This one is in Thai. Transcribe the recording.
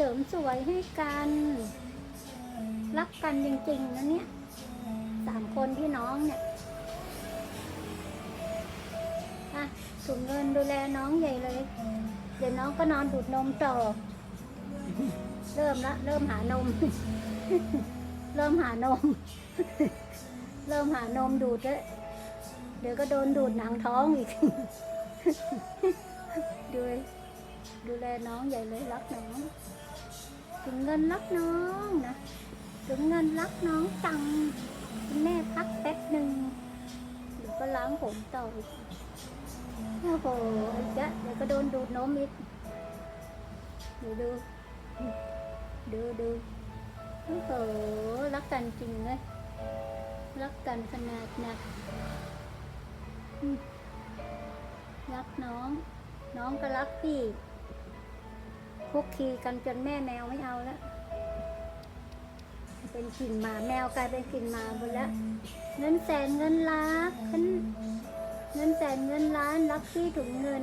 เสริมสวยให้กัน รักกันจริงๆนะเนี่ยสามคนพี่น้องเนี่ยอะถุงเงินดูแลน้องใหญ่เลย เดี๋ยวน้องก็นอนดูดนมต่อ เริ่มละ เริ่มหานม เริ่มหานม เริ่มหานมดูดแล้วเดี๋ยวก็โดนดูดหนังท้องอีกดูดูแลน้องใหญ่เลยรักน้อง ถึงเงินรักน้องนะถึงเงินรักน้องจังคุณแม่พักแป๊บหนึ่งเดี๋ยวก็ล้างผมต่ออีกโอ้โหไอ้จ๊ะเดี๋ยวก็โดนดูดนมอีกดูดูดูดูโอ้โหรักกันจริงเลยรักกันขนาดนักรักน้อง น้องก็รักพี่ คุกคีกันจนแม่แมวไม่เอาแล้ว เป็นกลิ่นหมาแมวกลายเป็นกลิ่นหมาหมดแล้ว เงินแสนเงินล้านเงินแสนเงินล้านรักที่ถุงเงิน